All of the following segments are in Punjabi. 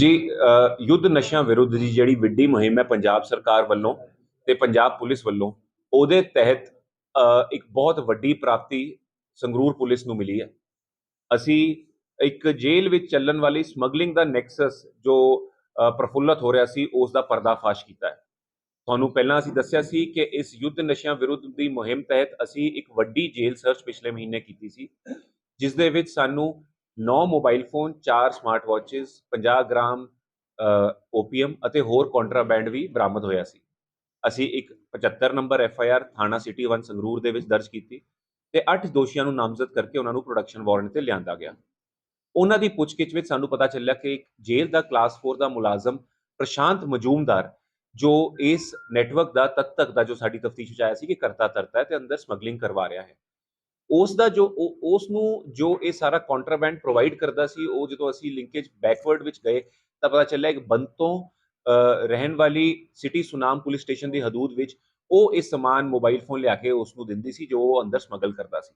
ਜੀ ਯੁੱਧ ਨਸ਼ਿਆਂ ਵਿਰੁੱਧ ਦੀ ਜਿਹੜੀ ਵੱਡੀ ਮੁਹਿੰਮ ਹੈ ਪੰਜਾਬ ਸਰਕਾਰ ਵੱਲੋਂ ਤੇ ਪੰਜਾਬ ਪੁਲਿਸ ਵੱਲੋਂ ਉਹਦੇ ਤਹਿਤ ਇੱਕ ਬਹੁਤ ਵੱਡੀ ਪ੍ਰਾਪਤੀ ਸੰਗਰੂਰ ਪੁਲਿਸ ਨੂੰ ਮਿਲੀ ਹੈ। ਅਸੀਂ ਇੱਕ ਜੇਲ੍ਹ ਵਿੱਚ ਚੱਲਣ ਵਾਲੀ ਸਮਗਲਿੰਗ ਦਾ ਨੈਕਸਸ ਜੋ ਅ, ਪ੍ਰਫੁੱਲਤ ਹੋ ਰਿਹਾ ਸੀ ਉਸ ਦਾ ਪਰਦਾਫਾਸ਼ ਕੀਤਾ ਹੈ। ਤੁਹਾਨੂੰ ਪਹਿਲਾਂ ਅਸੀਂ ਦੱਸਿਆ ਸੀ ਕਿ ਇਸ ਯੁੱਧ ਨਸ਼ਿਆਂ ਵਿਰੁੱਧ ਦੀ ਮੁਹਿੰਮ ਤਹਿਤ ਅਸੀਂ ਇੱਕ ਵੱਡੀ ਜੇਲ੍ਹ ਸਰਚ ਪਿਛਲੇ ਮਹੀਨੇ ਕੀਤੀ ਸੀ ਜਿਸ ਦੇ ਵਿੱਚ ਸਾਨੂੰ 9 mobile phone 4 smart watches 50 gram opium ਅਤੇ ਹੋਰ ਕੰਟਰਾਬੈਂਡ ਵੀ ਬਰਾਮਦ ਹੋਇਆ ਸੀ। ਅਸੀਂ ਇੱਕ 75 ਨੰਬਰ ਐਫ ਆਈ ਆਰ ਥਾਣਾ ਸਿਟੀ 1 ਸੰਗਰੂਰ ਦੇ ਵਿੱਚ ਦਰਜ ਕੀਤੀ ਤੇ 8 ਦੋਸ਼ੀਆਂ ਨੂੰ ਨਾਮਜ਼ਦ ਕਰਕੇ ਉਹਨਾਂ ਨੂੰ ਪ੍ਰੋਡਕਸ਼ਨ ਵਾਰੰਟ ਤੇ ਲਿਆਂਦਾ ਗਿਆ। ਉਹਨਾਂ ਦੀ ਪੁੱਛਗਿੱਛ ਵਿੱਚ ਸਾਨੂੰ ਪਤਾ ਚੱਲਿਆ ਕਿ ਇੱਕ ਜੇਲ੍ਹ ਦਾ ਕਲਾਸ 4 ਦਾ ਮੁਲਾਜ਼ਮ ਪ੍ਰਸ਼ਾਂਤ ਮਜੂਮਦਾਰ, ਜੋ ਇਸ ਨੈਟਵਰਕ ਦਾ ਤਦ ਤੱਕ ਦਾ ਜੋ ਸਾਡੀ ਤਫਤੀਸ਼ ਵਿੱਚ ਆਇਆ ਸੀ ਕਿ ਕਰਤਾ ਤਰਤਾ ਹੈ ਤੇ ਅੰਦਰ ਸਮਗਲਿੰਗ ਕਰਵਾ ਰਿਹਾ ਹੈ। ਉਸ ਦਾ ਜੋ ਉਹ- ਉਸ ਨੂੰ ਜੋ ਇਹ ਸਾਰਾ ਕੰਟਰਾਬੈਂਡ ਪ੍ਰੋਵਾਈਡ ਕਰਦਾ ਸੀ, ਉਹ ਜਦੋਂ ਅਸੀਂ ਲਿੰਕੇਜ ਬੈਕਵਰਡ ਵਿੱਚ ਗਏ, ਤਾਂ ਪਤਾ ਚੱਲਿਆ ਕਿ ਬੰਤੋਂ ਰਹਿਣ ਵਾਲੀ ਸਿਟੀ ਸੁਨਾਮ ਪੁਲਿਸ ਸਟੇਸ਼ਨ ਦੀ ਹਦੂਦ ਵਿੱਚ, ਉਹ ਇਹ ਸਮਾਨ ਮੋਬਾਈਲ ਫੋਨ ਲਿਆ ਕੇ ਉਸ ਨੂੰ ਦਿੰਦੀ ਸੀ, ਜੋ ਉਹ ਅੰਦਰ ਸਮਗਲ ਕਰਦਾ ਸੀ।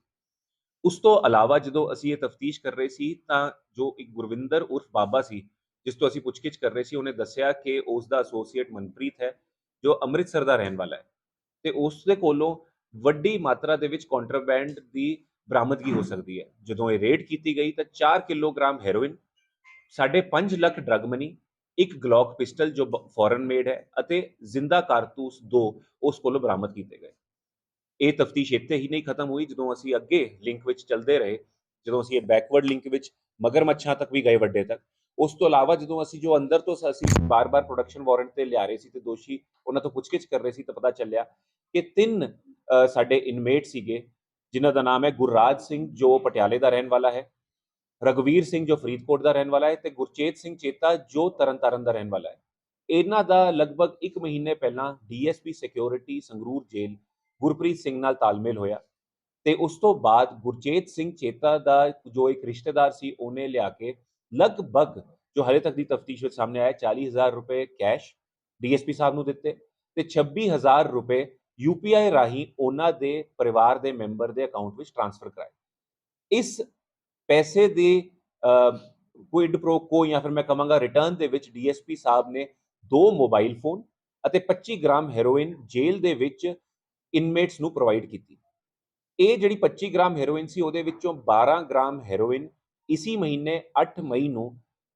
ਉਸ ਤੋਂ ਇਲਾਵਾ ਜਦੋਂ ਅਸੀਂ ਇਹ ਤਫਤੀਸ਼ ਕਰ ਰਹੇ ਸੀ, ਤਾਂ ਜੋ ਇੱਕ ਗੁਰਵਿੰਦਰ ਉਰਫ ਬਾਬਾ ਸੀ, ਜਿਸ ਤੋਂ ਅਸੀਂ ਪੁੱਛਗਿੱਛ ਕਰ ਰਹੇ ਸੀ, ਉਹਨੇ ਦੱਸਿਆ ਕਿ ਉਸ ਦਾ ਐਸੋਸੀਏਟ ਮਨਪ੍ਰੀਤ ਹੈ, ਜੋ ਅੰਮ੍ਰਿਤਸਰ ਦਾ ਰਹਿਣ ਵਾਲਾ ਹੈ। ਤੇ ਉਸ ਦੇ ਕੋਲੋਂ ਵੱਡੀ ਮਾਤਰਾ ਦੇ ਵਿੱਚ ਕੰਟਰਾਬੈਂਡ ਦੀ ਬਰਾਮਦਗੀ ਹੋ ਸਕਦੀ ਹੈ। ਜਦੋਂ ਇਹ ਰੇਡ ਕੀਤੀ ਗਈ ਤਾਂ 4 kilogram heroin 5.5 lakh drug money ਇੱਕ ਗਲੌਕ ਪਿਸਟਲ ਜੋ ਫੋਰਨ ਮੇਡ ਹੈ ਅਤੇ ਜ਼ਿੰਦਾ ਕਾਰਤੂਸ ਦੋ ਉਸ ਕੋਲੋਂ ਬਰਾਮਦ ਕੀਤੇ ਗਏ। ਇਹ ਤਫਤੀਸ਼ ਇੱਥੇ ਹੀ ਨਹੀਂ ਖਤਮ ਹੋਈ, ਜਦੋਂ ਅਸੀਂ ਅੱਗੇ ਲਿੰਕ ਵਿੱਚ ਚੱਲਦੇ ਰਹੇ, ਜਦੋਂ ਅਸੀਂ ਇਹ ਬੈਕਵਰਡ ਲਿੰਕ ਵਿੱਚ ਮਗਰਮੱਛਾਂ ਤੱਕ ਵੀ ਗਏ ਵੱਡੇ ਤੱਕ। ਉਸ ਤੋਂ ਇਲਾਵਾ ਜਦੋਂ ਅਸੀਂ ਜੋ ਅੰਦਰ ਤੋਂ ਅਸੀਂ ਬਾਰ-ਬਾਰ ਪ੍ਰੋਡਕਸ਼ਨ ਵਾਰੰਟ ਤੇ ਲਿਆ ਰਹੇ ਸੀ ਤੇ ਦੋਸ਼ੀ ਉਹਨਾਂ ਤੋਂ ਪੁੱਛਗਿੱਛ ਕਰ ਰਹੇ ਸੀ ਤਾਂ ਪਤਾ ਚੱਲਿਆ ਕਿ ਤਿੰਨ ਸਾਡੇ ਇਨਮੇਟ ਸੀਗੇ, ਜਿਨ੍ਹਾਂ ਦਾ ਨਾਮ ਹੈ ਗੁਰਰਾਜ ਸਿੰਘ, ਜੋ ਪਟਿਆਲੇ ਦਾ ਰਹਿਣ ਵਾਲਾ ਹੈ ਰਗਵੀਰ ਸਿੰਘ, ਜੋ ਫਰੀਦਕੋਟ ਦਾ ਰਹਿਣ ਵਾਲਾ ਹੈ ਤੇ ਗੁਰਚੇਤ ਸਿੰਘ ਚੇਤਾ, ਜੋ ਤਰਨਤਾਰਨ ਦਾ ਰਹਿਣ ਵਾਲਾ ਹੈ। ਇਹਨਾਂ ਦਾ ਲਗਭਗ 1 ਮਹੀਨੇ ਪਹਿਲਾਂ DSP security Sangrur jail Gurpreet Singh ਨਾਲ ਤਾਲਮੇਲ ਹੋਇਆ ਤੇ ਉਸ ਤੋਂ ਬਾਅਦ ਗੁਰਚੇਤ ਸਿੰਘ ਚੇਤਾ ਦਾ ਜੋ ਇੱਕ ਰਿਸ਼ਤੇਦਾਰ ਸੀ, ਉਹਨੇ ਲਿਆ ਕੇ ਲਗਭਗ ਜੋ ਹਲੇ ਤੱਕ ਦੀ ਤਫਤੀਸ਼ ਵਿੱਚ ਸਾਹਮਣੇ ਆਇਆ 40000 ਰੁਪਏ ਕੈਸ਼ ਡੀਐਸਪੀ ਸਾਹਿਬ ਨੂੰ ਦਿੱਤੇ ਤੇ 26000 ਰੁਪਏ ਯੂਪੀਆਈ ਰਾਹੀਂ ਉਹਨਾਂ ਦੇ ਪਰਿਵਾਰ ਦੇ ਮੈਂਬਰ ਦੇ ਅਕਾਊਂਟ ਵਿੱਚ ਟ੍ਰਾਂਸਫਰ ਕਰਾਏ। ਇਸ ਪੈਸੇ ਦੇ ਕੁਇਡ ਪ੍ਰੋ ਕੋ ਜਾਂ ਫਿਰ ਮੈਂ ਕਹਾਂਗਾ ਰਿਟਰਨ ਦੇ ਵਿੱਚ ਡੀਐਸਪੀ ਸਾਹਿਬ ਨੇ ਦੋ ਮੋਬਾਈਲ ਫੋਨ ਅਤੇ 25 ਗ੍ਰਾਮ ਹੈਰੋਇਨ ਜੇਲ੍ਹ ਦੇ ਵਿੱਚ ਇਨਮੇਟਸ ਨੂੰ ਪ੍ਰੋਵਾਈਡ ਕੀਤੀ। ਇਹ ਜਿਹੜੀ 25 ਗ੍ਰਾਮ ਹੈਰੋਇਨ ਸੀ, ਉਹਦੇ ਵਿੱਚੋਂ 12 ਗ੍ਰਾਮ ਹੈਰੋਇਨ ਇਸੀ ਮਹੀਨੇ 8 ਮਈ ਨੂੰ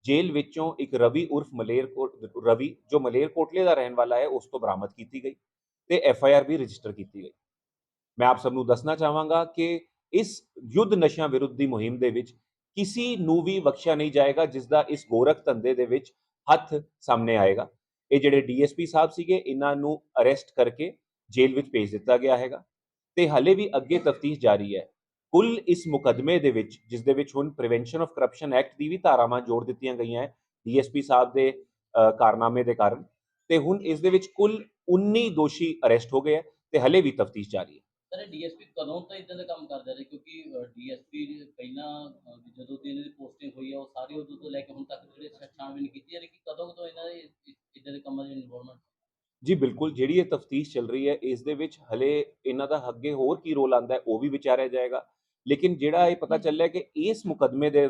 ਜੇਲ੍ਹ ਵਿੱਚੋਂ ਇੱਕ ਰਵੀ ਉਰਫ ਮਲੇਰਕੋਟ, ਰਵੀ, ਜੋ ਮਲੇਰਕੋਟਲੇ ਦਾ ਰਹਿਣ ਵਾਲਾ ਹੈ, ਉਸ ਤੋਂ ਬਰਾਮਦ ਕੀਤੀ ਗਈ। ਤੇ ਐਫ ਆਈ ਆਰ ਵੀ ਰਜਿਸਟਰ ਕੀਤੀ ਗਈ। ਮੈਂ ਆਪ ਸਭ ਨੂੰ ਦੱਸਣਾ ਚਾਹਾਂਗਾ ਕਿ ਇਸ ਯੁੱਧ ਨਸ਼ਿਆਂ ਵਿਰੁੱਧ ਦੀ ਮੁਹਿੰਮ ਦੇ ਵਿੱਚ ਕਿਸੇ ਨੂੰ ਵੀ ਬਖਸ਼ਿਆ ਨਹੀਂ ਜਾਏਗਾ, ਜਿਸ ਦਾ ਇਸ ਗੋਰਖ ਧੰਦੇ ਦੇ ਵਿੱਚ ਹੱਥ ਸਾਹਮਣੇ ਆਏਗਾ। ਇਹ ਜਿਹੜੇ ਡੀਐਸਪੀ ਸਾਹਿਬ ਸੀਗੇ, ਇਹਨਾਂ ਨੂੰ ਅਰੈਸਟ ਕਰਕੇ ਜੇਲ੍ਹ ਵਿੱਚ ਭੇਜ ਦਿੱਤਾ ਗਿਆ ਹੈਗਾ। ਤੇ ਹਲੇ ਵੀ ਅੱਗੇ ਤਫਤੀਸ਼ ਜਾਰੀ ਹੈ। ਕੁੱਲ ਇਸ ਮੁਕਦਮੇ ਦੇ ਵਿੱਚ, ਜਿਸ ਦੇ ਵਿੱਚ ਹੁਣ ਪ੍ਰੀਵੈਂਸ਼ਨ ਆਫ ਕਰਪਸ਼ਨ ਐਕਟ ਦੀ ਵੀ ਧਾਰਾਵਾਂ ਜੋੜ ਦਿੱਤੀਆਂ ਗਈਆਂ ਹੈ ਡੀਐਸਪੀ ਸਾਹਿਬ ਦੇ ਕਾਰਨਾਮੇ ਦੇ ਕਾਰਨ ਤੇ ਹੁਣ ਇਸ ਦੇ ਵਿੱਚ ਕੁੱਲ 19 ਦੋਸ਼ੀ ਅਰੈਸਟ ਹੋ ਗਏ ਹੈ ਤੇ ਹਲੇ ਵੀ ਤਫਤੀਸ਼ ਜਾਰੀ ਹੈ। ਸਰ ਡੀਐਸਪੀ ਕਦੋਂ ਤੋਂ ਇਦਾਂ ਦੇ ਕੰਮ ਕਰਦੇ ਰਹੇ? ਕਿਉਂਕਿ ਡੀਐਸਪੀ ਪਹਿਲਾਂ ਜਦੋਂ ਦੀ ਇਹਨਾਂ ਦੀ ਪੋਸਟਿੰਗ ਹੋਈ ਆ ਉਹ ਸਾਰੇ ਉਦੋਂ ਤੋਂ ਲੈ ਕੇ ਹੁਣ ਤੱਕ ਜਿਹੜੇ ਛਾਣਬੀਨ ਕੀਤੀ ਜਾ ਰਹੀ ਕਿ ਕਦੋਂ ਤੋਂ ਇਹਨਾਂ ਦੇ ਇਦਾਂ ਦੇ ਕੰਮਾਂ ਦੀ ਇਨਵੋਲਵਮੈਂਟ ਜੀ ਬਿਲਕੁਲ ਜਿਹੜੀ ਇਹ ਤਫਤੀਸ਼ ਚੱਲ ਰਹੀ ਹੈ ਇਸ ਦੇ ਵਿੱਚ ਹਲੇ ਇਹਨਾਂ ਦਾ ਅੱਗੇ ਹੋਰ ਕੀ ਰੋਲ ਆਂਦਾ ਹੈ ਉਹ ਵੀ ਵਿਚਾਰਿਆ ਜਾਏਗਾ। ਲੇਕਿਨ ਜਿਹੜਾ ਇਹ ਪਤਾ ਚੱਲਿਆ ਕਿ ਇਸ ਮੁਕਦਮੇ ਦੇ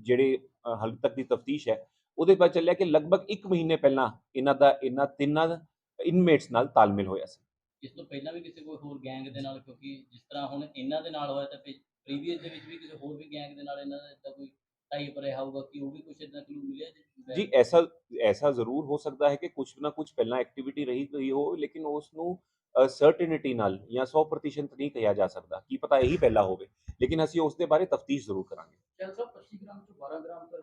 ਜਿਹੜੇ ਹਾਲੇ ਤੱਕ ਦੀ ਤਫਤੀਸ਼ ਹੈ ਉਹਦੇ ਪਤਾ ਚੱਲਿਆ ਕਿ ਲਗਭਗ 1 ਮਹੀਨੇ ਪਹਿਲਾਂ ਇਹਨਾਂ ਦਾ ਇਹਨਾਂ ਤਿੰਨਾਂ ਇਨਮੇਟਸ ਨਾਲ ਤਾਲਮੇਲ ਹੋਇਆ ਸੀ। ਇਸ ਤੋਂ ਪਹਿਲਾਂ ਵੀ ਕਿਸੇ ਕੋਈ ਹੋਰ ਗੈਂਗ ਦੇ ਨਾਲ ਕਿਉਂਕਿ ਜਿਸ ਤਰ੍ਹਾਂ ਹੁਣ ਇਹਨਾਂ ਦੇ ਨਾਲ ਹੋਇਆ ਤਾਂ ਪ੍ਰੀਵੀਅਸ ਦੇ ਵਿੱਚ ਵੀ ਕਿਸੇ ਹੋਰ ਵੀ ਗੈਂਗ ਦੇ ਨਾਲ ਇਹਨਾਂ ਦਾ ਏਦਾਂ ਕੋਈ ਟਾਈਪ ਰਿਹਾ ਹੋਊਗਾ ਕਿ ਉਹ ਵੀ ਕੁਝ ਇਦਾਂ ਕਲੂ ਮਿਲਿਆ ਜੀ? ਜੀ ਐਸਾ ਐਸਾ ਜ਼ਰੂਰ ਹੋ ਸਕਦਾ ਹੈ ਕਿ ਕੁਝ ਨਾ ਕੁਝ ਪਹਿਲਾਂ ਐਕਟੀਵਿਟੀ ਰਹੀ ਗਈ ਹੋ ਲੇਕਿਨ ਉਸ ਨੂੰ ਸਰਟਨਿਟੀ ਨਾਲ ਜਾਂ 100% ਨਹੀਂ ਕਿਹਾ ਜਾ ਸਕਦਾ। ਕੀ ਪਤਾ ਇਹੀ ਪਹਿਲਾ ਹੋਵੇ ਲੇਕਿਨ ਅਸੀਂ ਉਸ ਦੇ ਬਾਰੇ ਤਫਤੀਸ਼ ਜ਼ਰੂਰ ਕਰਾਂਗੇ। ਚੱਲ ਸਾਹਿਬ 25 ਗ੍ਰਾਮ ਤੋਂ 12 ਗ੍ਰਾਮ ਤੱਕ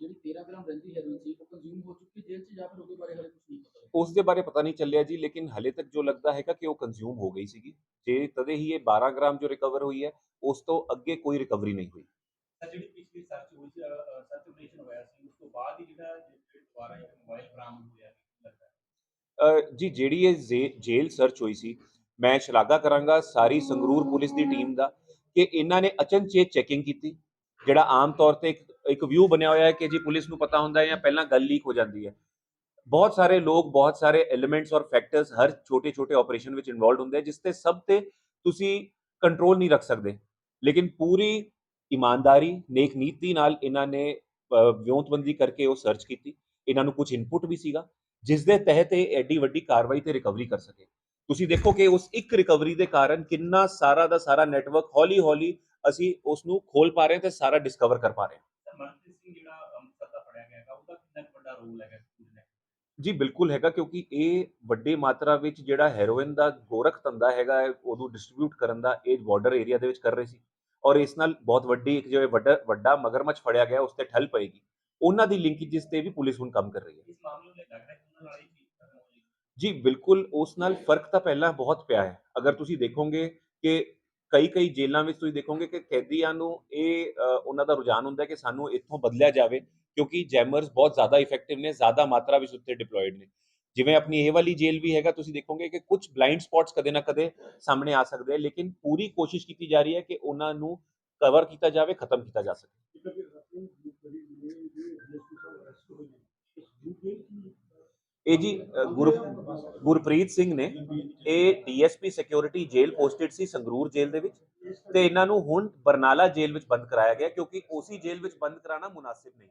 ਰਿਕਵਰ ਹੋਈ ਜਿਹੜੀ 13 ਗ੍ਰਾਮ ਰਹਿੰਦੀ ਹੈਰੋਇਨ ਸੀ ਉਹ ਕੰਜ਼ਿਊਮ ਹੋ ਚੁੱਕੀ ਜੇਲ੍ਹ 'ਚ ਜਾਂ ਫਿਰ ਉਹਦੇ ਬਾਰੇ ਹਲੇ ਕੁਝ ਨਹੀਂ ਪਤਾ ਉਸ ਦੇ ਬਾਰੇ ਪਤਾ ਨਹੀਂ ਚੱਲਿਆ ਜੀ ਲੇਕਿਨ ਹਲੇ ਤੱਕ ਜੋ ਲੱਗਦਾ ਹੈਗਾ ਕਿ ਉਹ ਕੰਜ਼ਿਊਮ ਹੋ ਗਈ ਸੀਗੀ। ਜੇ ਤਦੇ ਹੀ ਇਹ 12 ਗ੍ਰਾਮ ਜੋ ਰਿਕਵਰ ਹੋਈ ਹੈ ਉਸ ਤੋਂ ਅੱਗੇ ਕੋਈ ਰਿਕਵਰੀ ਨਹੀਂ ਹੋਈ। ਸਰ ਜਿਹੜੀ ਪਿਛਲੀ ਸਰਚ ਹੋਈ ਸੀ ਸਰਚ ਆਪਰੇਸ਼ਨ ਹੋਇਆ ਸੀ ਉਸ ਤੋਂ ਬਾਅਦ ਹੀ ਜਿਹੜਾ ਜਿਹੜਾ ਦੁਬਾਰਾ ਇੱਕ ਮੋਬਾਈਲ ਬਰਾਮਦ ਹੋਇਆ ਲੱਗਦਾ ਹੈ। ਅ, ਜੀ ਜਿਹੜੀ ਇਹ ਜੇਲ੍ਹ ਸਰਚ ਹੋਈ ਸੀ ਮੈਂ ਸ਼ਲਾਘਾ ਕਰਾਂਗਾ ਸਾਰੀ ਸੰਗਰੂਰ ਪੁਲਿਸ ਦੀ ਟੀਮ ਦਾ ਕਿ ਇਹਨਾਂ ਨੇ ਅਚਨਚੇਤ ਚੈਕਿੰਗ ਕੀਤੀ ਜਿਹੜਾ ਆਮ ਤੌਰ ਤੇ ਇੱਕ ਇੱਕ ਵਿਊ ਬਣਿਆ ਹੋਇਆ ਹੈ ਕਿ ਜੀ ਪੁਲਿਸ ਨੂੰ ਪਤਾ ਹੁੰਦਾ ਹੈ ਜਾਂ ਪਹਿਲਾਂ ਗੱਲ ਲੀਕ ਹੋ ਜਾਂਦੀ ਹੈ। ਬਹੁਤ ਸਾਰੇ ਲੋਕ, ਬਹੁਤ ਸਾਰੇ ਐਲੀਮੈਂਟਸ ਔਰ ਫੈਕਟਰਸ ਹਰ ਛੋਟੇ ਛੋਟੇ ਆਪਰੇਸ਼ਨ ਵਿੱਚ ਇਨਵੋਲਡ ਹੁੰਦੇ ਜਿਸ ਤੇ ਸਭ ਤੇ ਤੁਸੀਂ ਕੰਟਰੋਲ ਨਹੀਂ ਰੱਖ ਸਕਦੇ। ਲੇਕਿਨ ਪੂਰੀ ਇਮਾਨਦਾਰੀ, ਨੇਕ ਨੀਤੀ ਨਾਲ ਇਹਨਾਂ ਨੇ ਵਿਉਂਤਬੰਦੀ ਕਰਕੇ ਉਹ ਸਰਚ ਕੀਤੀ। ਇਹਨਾਂ ਨੂੰ ਕੁਝ ਇਨਪੁਟ ਵੀ ਸੀਗਾ, ਜਿਸ ਦੇ ਤਹਿਤ ਇਹ ਐਡੀ ਵੱਡੀ ਕਾਰਵਾਈ ਤੇ ਰਿਕਵਰੀ ਕਰ ਸਕੇ। ਤੁਸੀਂ ਦੇਖੋ ਕਿ ਉਸ ਇੱਕ ਰਿਕਵਰੀ ਦੇ ਕਾਰਨ ਕਿੰਨਾ ਸਾਰਾ ਦਾ ਸਾਰਾ ਨੈਟਵਰਕ ਹੌਲੀ ਹੌਲੀ ਅਸੀਂ ਉਸ ਨੂੰ ਖੋਲ ਪਾ ਰਹੇ ਹਾਂ ਤੇ ਸਾਰਾ ਡਿਸਕਵਰ ਕਰ ਪਾ ਰਹੇ ਹਾਂ। ਮਨਪ੍ਰੀਤ ਸਿੰਘ ਜਿਹੜਾ ਅੰਮ੍ਰਿਤਸਰ ਦਾ ਫੜਿਆ ਗਿਆ ਹੈਗਾ ਉਹਦਾ ਕਿੰਨਾ ਕੁ ਵੱਡਾ ਰੋਲ ਹੈਗਾ ਨੇ ਜੀ ਬਿਲਕੁਲ ਹੈਗਾ ਕਿਉਂਕਿ ਇਹ ਵੱਡੀ ਮਾਤਰਾ ਵਿੱਚ ਜਿਹੜਾ ਹੈਰੋਇਨ ਦਾ ਗੋਰਖ ਧੰਦਾ ਹੈਗਾ ਉਹਨੂੰ ਡਿਸਟ੍ਰੀਬਿਊਟ ਕਰਨ ਦਾ ਇਹ ਬਾਰਡਰ ਏਰੀਆ ਦੇ ਵਿੱਚ ਕਰ ਰਹੇ ਸੀ। ਔਰ ਇਸ ਨਾਲ ਬਹੁਤ ਵੱਡੀ ਇੱਕ ਜੋ ਵੱਡਾ ਵੱਡਾ ਮਗਰਮੱਛ ਫੜਿਆ ਗਿਆ ਉਸ ਤੇ ਠੱਲ ਪਏਗੀ। ਉਹਨਾਂ ਦੀ ਲਿੰਕੇਜਸ ਤੇ ਵੀ ਪੁਲਿਸ ਹੁਣ ਕੰਮ ਕਰ ਰਹੀ ਹੈ। ਇਸ ਮਾਮਲੇ ਨੂੰ ਲੱਗ ਰਿਹਾ ਕਿ ਉਹਨਾਂ ਨਾਲ ਇਹ ਚੀਜ਼ ਖਤਮ ਹੋ ਜਾਏਗੀ। ਜੀ ਬਿਲਕੁਲ ਉਸ ਨਾਲ ਫ਼ਰਕ ਤਾਂ ਪਹਿਲਾਂ ਬਹੁਤ ਪਿਆ ਹੈ। ਅਗਰ ਤੁਸੀਂ ਦੇਖੋਗੇ ਕਿ ਕਈ ਕਈ ਜੇਲ੍ਹਾਂ ਵਿੱਚ ਤੁਸੀਂ ਦੇਖੋਗੇ ਕਿ ਕੈਦੀਆਂ ਨੂੰ ਇਹ ਉਹਨਾਂ ਦਾ ਰੁਝਾਨ ਹੁੰਦਾ ਕਿ ਸਾਨੂੰ ਇੱਥੋਂ ਬਦਲਿਆ ਜਾਵੇ, ਕਿਉਂਕਿ ਜੈਮਰਸ ਬਹੁਤ ਜ਼ਿਆਦਾ ਇਫੈਕਟਿਵ ਨੇ, ਜ਼ਿਆਦਾ ਮਾਤਰਾ ਵਿੱਚ ਉੱਤੇ ਡਿਪਲੋਇਡ ਨੇ। ਜਿਵੇਂ ਆਪਣੀ ਇਹ ਵਾਲੀ ਜੇਲ੍ਹ ਵੀ ਹੈਗਾ, ਤੁਸੀਂ ਦੇਖੋਗੇ ਕਿ ਕੁਝ ਬਲਾਈਂਡ ਸਪੌਟਸ ਕਦੇ ਨਾ ਕਦੇ ਸਾਹਮਣੇ ਆ ਸਕਦੇ ਆ, ਲੇਕਿਨ ਪੂਰੀ ਕੋਸ਼ਿਸ਼ ਕੀਤੀ ਜਾ ਰਹੀ ਹੈ ਕਿ ਉਹਨਾਂ ਨੂੰ ਕਵਰ ਕੀਤਾ ਜਾਵੇ, ਖਤਮ ਕੀਤਾ ਜਾ ਸਕੇ। ਇਹ ਜੀ ਗੁਰ, ਗੁਰਪ੍ਰੀਤ ਸਿੰਘ ਨੇ ਇਹ ਡੀਐਸਪੀ ਸਿਕਿਉਰਿਟੀ ਜੇਲ੍ਹ ਪੋਸਟਡ ਸੀ ਸੰਗਰੂਰ ਜੇਲ੍ਹ ਦੇ ਵਿੱਚ ਤੇ ਇਹਨਾਂ ਨੂੰ ਹੁਣ ਬਰਨਾਲਾ ਜੇਲ੍ਹ ਵਿੱਚ ਬੰਦ ਕਰਾਇਆ ਗਿਆ ਕਿਉਂਕਿ ਉਸੇ ਜੇਲ੍ਹ ਵਿੱਚ ਬੰਦ ਕਰਾਉਣਾ ਮੁਨਾਸਿਬ ਨਹੀਂ।